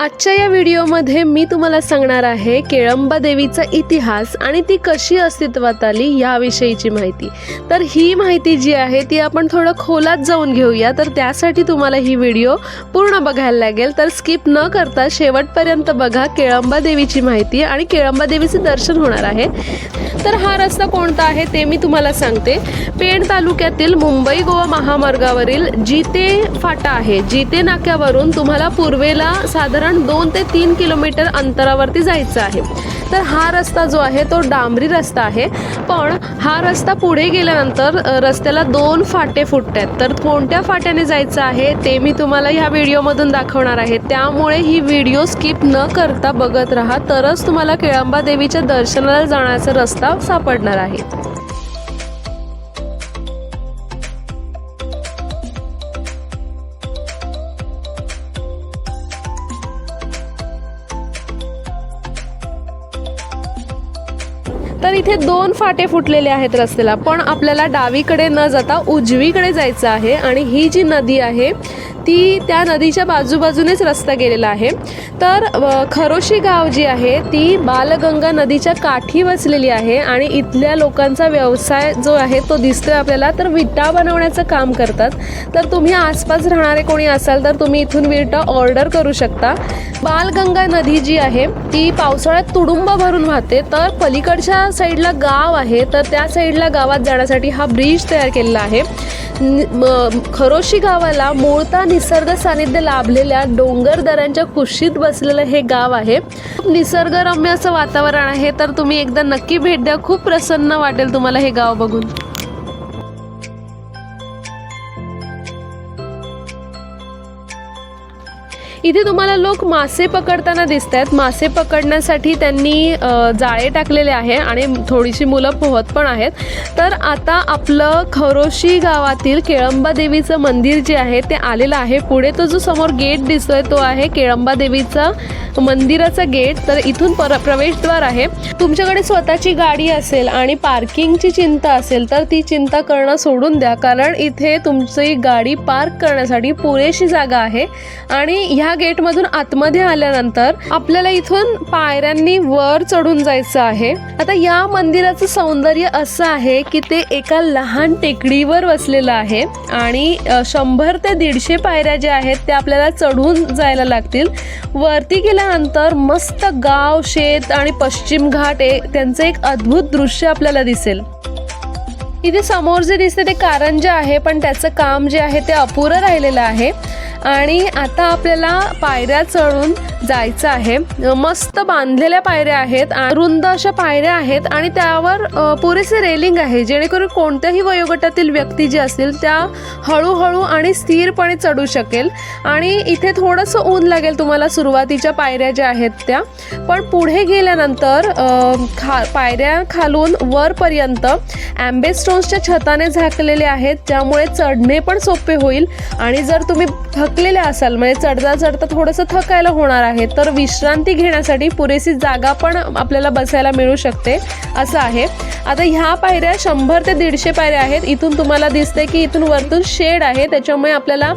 आजच्या या व्हिडिओमध्ये मी तुम्हाला सांगणार आहे केळंबा देवीचा इतिहास आणि ती कशी अस्तित्वात आली याविषयीची माहिती. तर ही माहिती जी आहे ती आपण थोडं खोलात जाऊन घेऊया. तर त्यासाठी तुम्हाला ही व्हिडिओ पूर्ण बघायला लागेल. तर स्किप न करता शेवटपर्यंत बघा केळंबा देवीची माहिती आणि केळंबा देवीचे दर्शन होणार आहे. तर हा रस्ता कोणता आहे ते मी तुम्हाला सांगते. पेण तालुक्यातील मुंबई गोवा महामार्गावरील जिते फाटा आहे. जिते नाक्यावरून तुम्हाला पूर्वेला साधारण दोन ते तीन किलोमीटर अंतरावरती जायचं आहे. तर हा रस्ता जो आहे तो डांबरी रस्ता आहे. पण हा रस्ता पुढे गेल्यानंतर रस्त्याला दोन फाटे फुटतात तर कोणत्या फाट्याने जायचं आहे ते मी तुम्हाला ह्या व्हिडिओमधून दाखवणार आहे. त्यामुळे ही व्हिडिओ स्किप न करता बघत राहा. तरच तुम्हाला केळंबा देवीच्या दर्शनाला जाण्याचा रस्ता सापडणार आहे. तर इथे दोन फाटे फुटलेले आहेत रस्त्याला पण आपल्याला डावीकडे न जाता उजवीकडे जायचं आहे आणि ही जी नदी आहे ती त्या नदीच्या बाजूबाजूनेच रस्ता गेलेला आहे. तर खरोशी गाव जी आहे ती बालगंगा नदीच्या काठी वसलेली आहे आणि इथल्या लोकांचा व्यवसाय जो आहे तो दिसतोय आपल्याला. तर विटा बनवण्याचं काम करतात. तर तुम्ही आसपास राहणारे कोणी असाल तर तुम्ही इथून विटा ऑर्डर करू शकता. बालगंगा नदी जी आहे ती पावसाळ्यात तुडुंब भरून वाहते. तर पलीकडच्या साईडला गाव आहे तर त्या साईडला गावात जाण्यासाठी हा ब्रिज तयार केलेला आहे. खरोशी गावाला मूळता निसर्ग सानिध्य लाभलेल्या डोंगरदऱ्यांच्या कुशीत बसलेलं हे गाव आहे. खूप निसर्गरम्य असं वातावरण आहे तर तुम्ही एकदा नक्की भेट द्या. खूप प्रसन्न वाटेल तुम्हाला हे गाव बघून. इथे तुम्हाला लोक मासे पकडताना दिसत आहेत मासे पकडण्यासाठी त्यांनी जाळे टाकलेले आहे आणि थोडीशी मुलं पोहत पण आहेत. तर आता आपलं खरोशी गावातील केळंबा देवीचं मंदिर जे आहे ते आलेलं आहे. पुढे तो जो समोर गेट दिसतोय तो आहे केळंबा देवीचा मंदिराचा गेट. तर इथून पर प्रवेशद्वार आहे. तुमच्याकडे स्वतःची गाडी असेल आणि पार्किंगची चिंता असेल तर ती चिंता करणं सोडून द्या. कारण इथे तुमची गाडी पार्क करण्यासाठी पुरेशी जागा आहे. आणि ह्या गेटमधून आतमध्ये आल्यानंतर आपल्याला इथून पायऱ्यांनी वर चढून जायचं आहे. आता या मंदिराचं सौंदर्य असं आहे की ते एका लहान टेकडीवर वसलेलं आहे आणि शंभर ते दीडशे पायऱ्या ज्या आहेत त्या आपल्याला चढून जायला लागतील. वरती गेल्यानंतर मस्त गाव शेत आणि पश्चिम घाट त्यांचं एक अद्भुत दृश्य आपल्याला दिसेल. इथे समोर जे दिसते ते कारंजा आहे पण त्याचं काम जे आहे ते अपुरं राहिलेलं आहे. आणि आता आपल्याला पायऱ्या चढून जायचं आहे. मस्त बांधलेल्या पायऱ्या आहेत रुंद अशा पायऱ्या आहेत आणि त्यावर पुरेसे रेलिंग आहे. जेणेकरून कोणत्याही वयोगटातील व्यक्ती जी असतील त्या हळूहळू आणि स्थिरपणे चढू शकेल. आणि इथे थोडंसं ऊन लागेल तुम्हाला सुरुवातीच्या पायऱ्या ज्या आहेत त्या. पण पुढे गेल्यानंतर खा पायऱ्या खालून वरपर्यंत ॲम्बेस्टोन्सच्या छताने झाकलेले आहेत. ज्यामुळे चढणे पण सोपे होईल. आणि जर तुम्ही थकलेल्या असाल म्हणजे चढता चढता थोडंसं थकायला होणार आहे तर विश्रांती घेण्यासाठी पुरेशी जागा पण आपल्याला बसायला मिळू शकते असं आहे. आता ह्या पायऱ्या शंभर ते दीडशे पायऱ्या आहेत. इथून तुम्हाला दिसते की इथून वरतून शेड आहे त्याच्यामुळे आपल्याला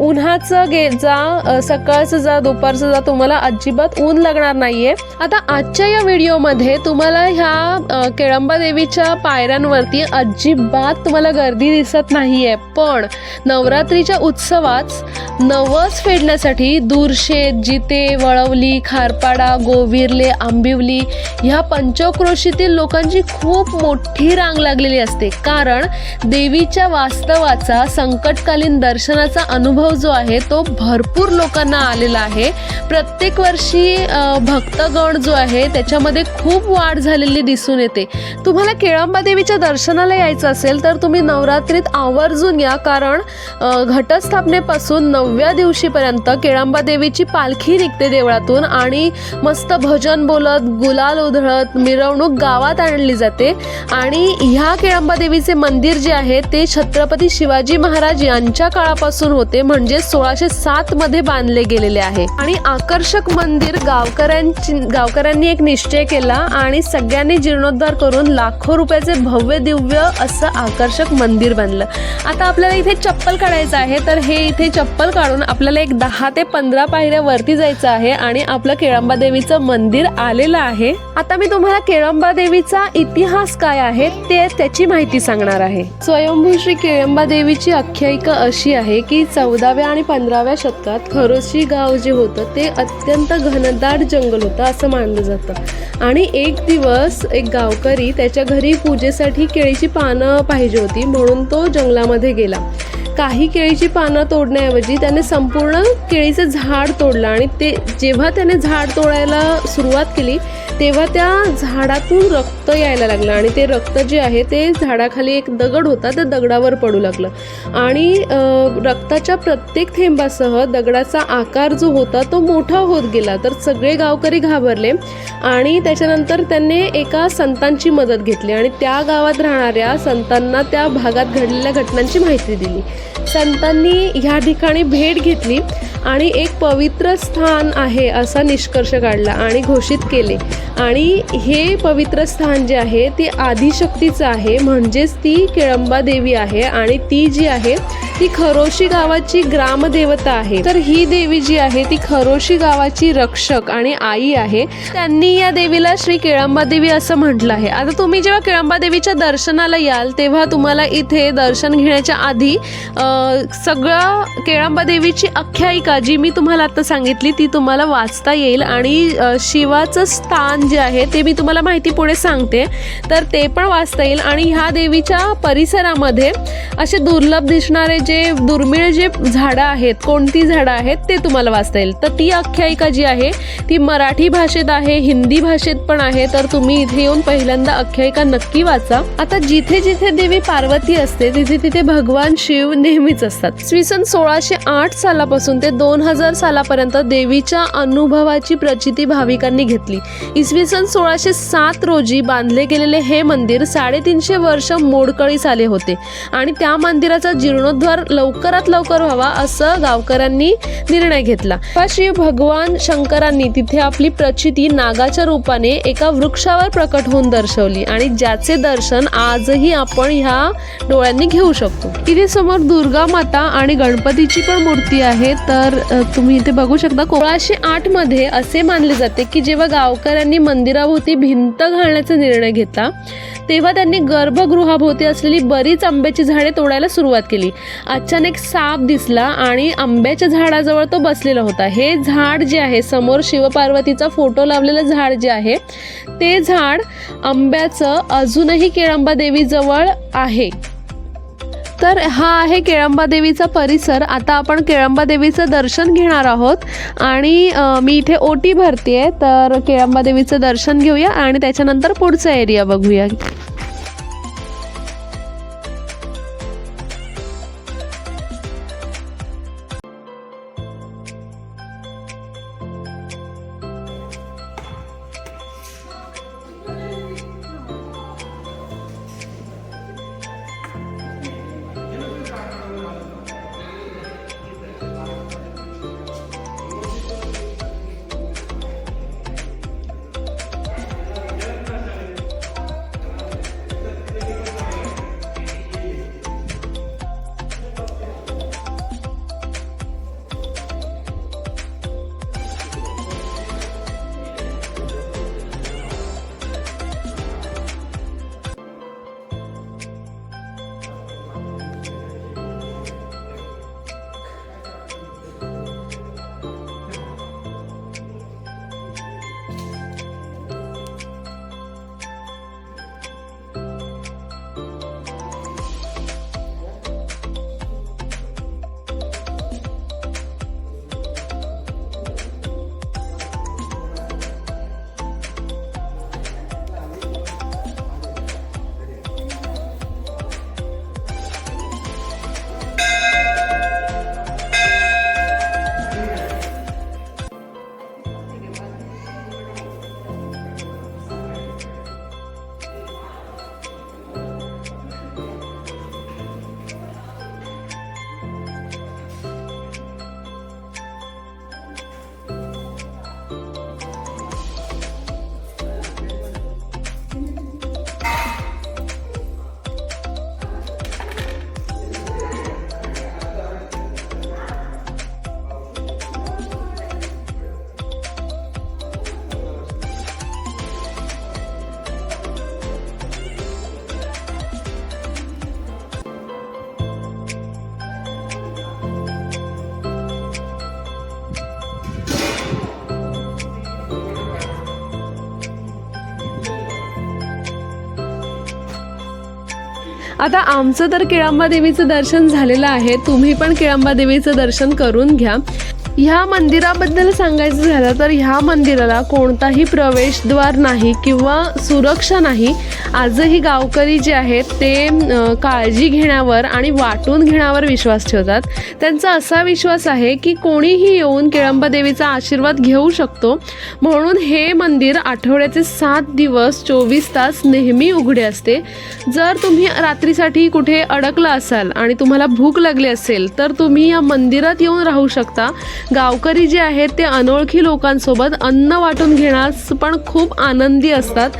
उन्हाचं गे जा सकाळचं जा दुपारचं जा तुम्हाला अजिबात ऊन लागणार नाहीये. आता आजच्या या व्हिडिओमध्ये तुम्हाला ह्या केळंबा देवीच्या पायऱ्यांवरती अजिबात तुम्हाला गर्दी दिसत नाहीये. पण नवरात्रीच्या उत्सवात नवस फेडण्यासाठी दूरशेत जिते वळवली खारपाडा गोविर्ले आंबिवली ह्या पंचक्रोशीतील लोकांची खूप मोठी रांग लागलेली असते. कारण देवीच्या वास्तवाचा संकटकालीन दर्शनाचा अनुभव जो आहे तो भरपूर लोकांना आलेला आहे. प्रत्येक वर्षी भक्तगण जो आहे त्याच्यामध्ये खूप वाढ झालेली दिसून येते. तुम्हाला केळंबा देवीच्या दर्शनाला यायचं असेल तर तुम्ही नवरात्रीत आवर्जून या कारण घटस्थापनेपासून नवव्या दिवशीपर्यंत केळंबा देवीची पालखी निघते देवळातून आणि मस्त भजन बोलत गुलाल उधळत मिरवणूक गावात आणली जाते. आणि ह्या केळंबा देवीचे मंदिर जे आहे ते छत्रपती शिवाजी महाराज यांच्या काळापासून होते. म्हणजे सोळाशे सात मध्ये बांधले गेलेले आहे. आणि आकर्षक मंदिर गावकऱ्यांची गावकऱ्यांनी एक निश्चय केला आणि सगळ्यांनी जीर्णोद्धार करून लाखो रुपयाचे भव्य दिव्य असं आकर्षक मंदिर बनलं. आता आपल्याला इथे चप्पल काढायचं आहे. तर हे इथे चप्पल काढून आपल्याला एक दहा ते पंधरा पायऱ्या वरती जायचं आहे आणि आपलं केळंबा देवीचं मंदिर आलेलं आहे. आता मी तुम्हाला केळंबा देवीचा इतिहास काय आहे ते त्याची माहिती सांगणार आहे. स्वयंभू श्री केळंबा देवीची आख्यायिका अशी आहे की चौदाव्या आणि पंधराव्या शतकात खरोशी गाव जे होतं ते अत्यंत घनदाट जंगल होतं असं मानलं जातं. आणि एक दिवस एक गावकरी त्याच्या घरी पूजेसाठी केळीची पानं पाहिजे होती म्हणून तो जंगलामध्ये गेला. काही केळीची पानं तोडण्याऐवजी त्याने संपूर्ण केळीचं झाड तोडलं आणि ते जेव्हा त्याने झाड तोडायला सुरुवात केली तेव्हा त्या झाडातून रक्त यायला लागलं आणि ते रक्त जे आहे ते झाडाखाली एक दगड होता त्या दगडावर पडू लागलं. आणि रक्ताच्या प्रत्येक थेंबासह दगडाचा आकार जो होता तो मोठा होत गेला. तर सगळे गावकरी घाबरले आणि त्याच्यानंतर त्यांनी एका संतांची मदत घेतली आणि त्या गावात राहणाऱ्या संतांना त्या भागात घडलेल्या घटनांची माहिती दिली. संतांनी ह्या ठिकाणी भेट घेतली आणि एक पवित्र स्थान आहे असा निष्कर्ष काढला आणि घोषित केले. आणि हे पवित्र स्थान जे आहे ती आदिशक्तीचं आहे म्हणजेच ती केळंबा देवी आहे आणि ती जी आहे ती खरोशी गावाची ग्रामदेवता आहे. तर ही देवी जी आहे ती खरोशी गावाची रक्षक आणि आई आहे. त्यांनी या देवीला श्री केळंबा देवी असं म्हटलं आहे. आता तुम्ही जेव्हा केळंबा देवीच्या दर्शनाला याल तेव्हा तुम्हाला इथे दर्शन घेण्याच्या आधी सगळं केळंबा देवीची आख्यायिका जी मी तुम्हाला आता सांगितली ती तुम्हाला वाचता येईल आणि शिवाचं स्थान जे आहे ते मी तुम्हाला माहिती पुढे सांगते. तर ते पण वाचता येईल आणि ह्या देवीच्या परिसरामध्ये असे दुर्लभ दिसणारे जे दुर्मिळ जे झाडं आहेत कोणती झाडं आहेत ते तुम्हाला वाचता येईल. तर ती आख्यायिका जी आहे ती मराठी भाषेत आहे हिंदी भाषेत पण आहे तर तुम्ही इथे येऊन पहिल्यांदा आख्यायिका नक्की वाचा. आता जिथे जिथे देवी पार्वती असते तिथे तिथे भगवान शिव नेहमीच असतात. इसवी सन सोळाशे आठ सालापासून ते दोन हजार सालापर्यंत देवीच्या अनुभवाची प्रचिती भाविकांनी घेतली. इसवी सन सोळाशे सात रोजी बांधले गेलेले हे मंदिर साडेतीनशे वर्ष मोडकळीस आले होते. आणि त्या मंदिराचा जीर्णोद्धार लवकरात लवकर व्हावा असं गावकऱ्यांनी निर्णय घेतला. श्री भगवान शंकरांनी तिथे आपली प्रचिती नागाच्या रूपाने एका वृक्षावर प्रकट होऊन दर्शवली आणि ज्याचे दर्शन आजही आपण ह्या डोळ्यांनी घेऊ शकतो. इथे समोर दुर्गा माता आणि गणपतीची पण मूर्ती आहे. तर तुम्ही इथे बघू शकता सोळाशे आठमध्ये असे मानले जाते की जेव्हा गावकऱ्यांनी मंदिराभोवती भिंत घालण्याचा निर्णय घेतला तेव्हा त्यांनी गर्भगृहाभोवती असलेली बरीच आंब्याची झाडे तोडायला सुरुवात केली. अचानक साप दिसला आणि आंब्याच्या झाडाजवळ तो बसलेला होता. हे झाड जे आहे समोर शिवपार्वतीचा फोटो लावलेलं झाड जे आहे ते झाड आंब्याचं अजूनही केळंबा देवीजवळ आहे. तर हा आहे केळंबा देवीचा परिसर. आता आपण केळंबा देवीचं दर्शन घेणार आहोत. आणि मी इथे ओटी भरते आहे तर केळंबा देवीचं दर्शन घेऊया आणि त्याच्यानंतर पुढचा एरिया बघूया. आता आमचं तर केळंबादेवीचं दर्शन झालेलं आहे. तुम्ही पण केळंबादेवीचं दर्शन करून घ्या. ह्या मंदिराबद्दल सांगायचं झालं तर ह्या मंदिराला कोणताही प्रवेशद्वार नाही किंवा सुरक्षा नाही. आजही गावकरी जे आहेत ते काळजी घेण्यावर आणि वाटून घेण्यावर विश्वास ठेवतात. त्यांचा असा विश्वास आहे की कोणीही येऊन केळंबा देवीचा आशीर्वाद घेऊ शकतो. म्हणून हे मंदिर आठवड्याचे सात दिवस चोवीस तास नेहमी उघडे असते. जर तुम्ही रात्रीसाठी कुठे अडकला असाल आणि तुम्हाला भूक लागली असेल तर तुम्ही या मंदिरात येऊन राहू शकता. गावकरी जे आहेत ते अनोळखी लोकांसोबत अन्न वाटून घेण्यास पण खूप आनंदी असतात.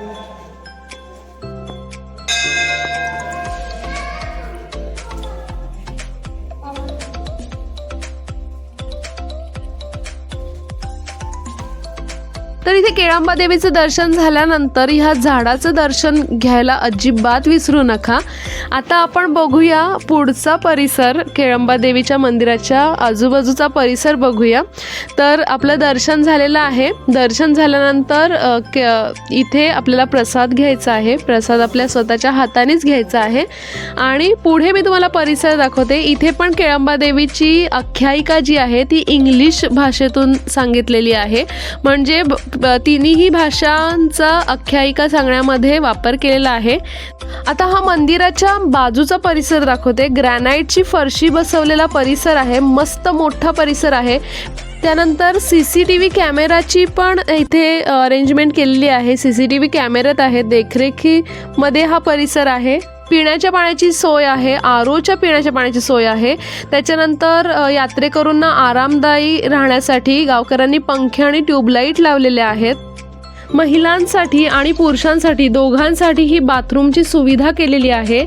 तर इथे केळंबा देवीचं दर्शन झाल्यानंतर ह्या झाडाचं दर्शन घ्यायला अजिबात विसरू नका. आता आपण बघूया पुढचा परिसर केळंबा देवीच्या मंदिराच्या आजूबाजूचा परिसर बघूया. तर आपलं दर्शन झालेलं आहे. दर्शन झाल्यानंतर इथे आपल्याला प्रसाद घ्यायचा आहे. प्रसाद आपल्या स्वतःच्या हातानेच घ्यायचा आहे. आणि पुढे मी तुम्हाला परिसर दाखवते. इथे पण केळंबा देवीची आख्यायिका जी आहे ती इंग्लिश भाषेतून सांगितलेली आहे. म्हणजे तिन्हीही तिन्ही भाषांचा आख्यायिका सांगण्यामध्ये वापर केलेला आहे. आता हा मंदिराच्या बाजूचा परिसर दाखवते. ग्रॅनाईटची फरशी बसवलेला परिसर आहे. मस्त मोठा परिसर आहे. त्यानंतर सी सी टी व्ही कॅमेराची पण इथे अरेंजमेंट केलेली आहे. सी सी टी व्ही कॅमेरात आहे. देखरेखीमध्ये हा परिसर आहे. पिण्याच्या पाण्याची सोय आहे आरोच्या पिण्याच्या पाण्याची सोय आहे. त्याच्यानंतर यात्रेकरूंना आरामदायी राहण्यासाठी गावकऱ्यांनी पंखे आणि ट्यूबलाईट लावलेले आहेत. महिलांसाठी आणि पुरुषांसाठी दोघांसाठी ही बाथरूमची सुविधा केलेली आहे.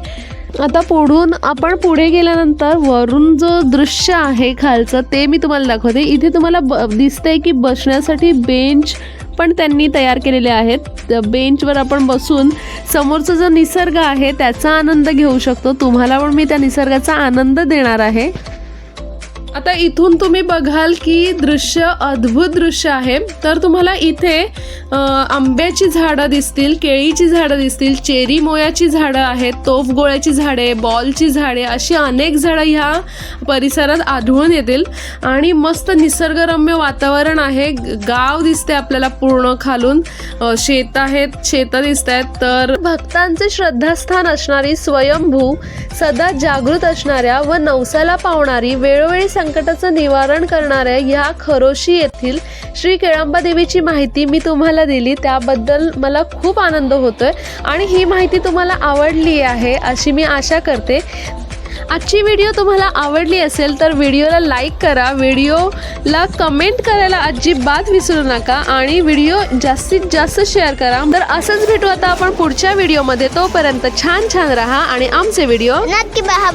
आता पुढून आपण पुढे गेल्यानंतर वरून जो दृश्य आहे खालचं ते मी तुम्हाला दाखवते. इथे तुम्हाला ब दिसतंय की बसण्यासाठी बेंच पण त्यांनी तयार केलेले आहेत. बेंचवर आपण बसून समोरचा जो निसर्ग आहे त्याचा आनंद घेऊ शकतो. तुम्हाला पण मी त्या निसर्गाचा आनंद देणार आहे. आता इथून तुम्ही बघाल की दृश्य अद्भुत दृश्य आहे. तर तुम्हाला इथे आंब्याची झाडं दिसतील केळीची झाडं दिसतील चेरी मोयाची झाडं आहेत तोफगोळ्याची झाडे बॉलची झाडे अशी अनेक झाडं ह्या परिसरात आढळून येतील. आणि मस्त निसर्गरम्य वातावरण आहे. गाव दिसते आपल्याला पूर्ण खालून. शेत आहेत शेतं दिसत आहेत तर भक्तांचे श्रद्धास्थान असणारी स्वयंभू सदा जागृत असणाऱ्या व नवसाला पावणारी वेळोवेळी संकटाचं निवारण करणाऱ्या या खरोशी येथील श्री केळंबा देवीची माहिती मी तुम्हाला दिली. त्याबद्दल मला खूप आनंद होतोय आणि ही माहिती तुम्हाला आवडली आहे अशी मी आशा करते. आजची व्हिडिओ तुम्हाला आवडली असेल तर व्हिडिओला लाईक करा व्हिडिओला कमेंट करायला अजिबात विसरू नका आणि व्हिडिओ जास्तीत जास्त शेअर करा. तर असंच भेटू आता आपण पुढच्या व्हिडिओमध्ये. तोपर्यंत छान छान राहा आणि आमचे व्हिडिओ नक्की पहा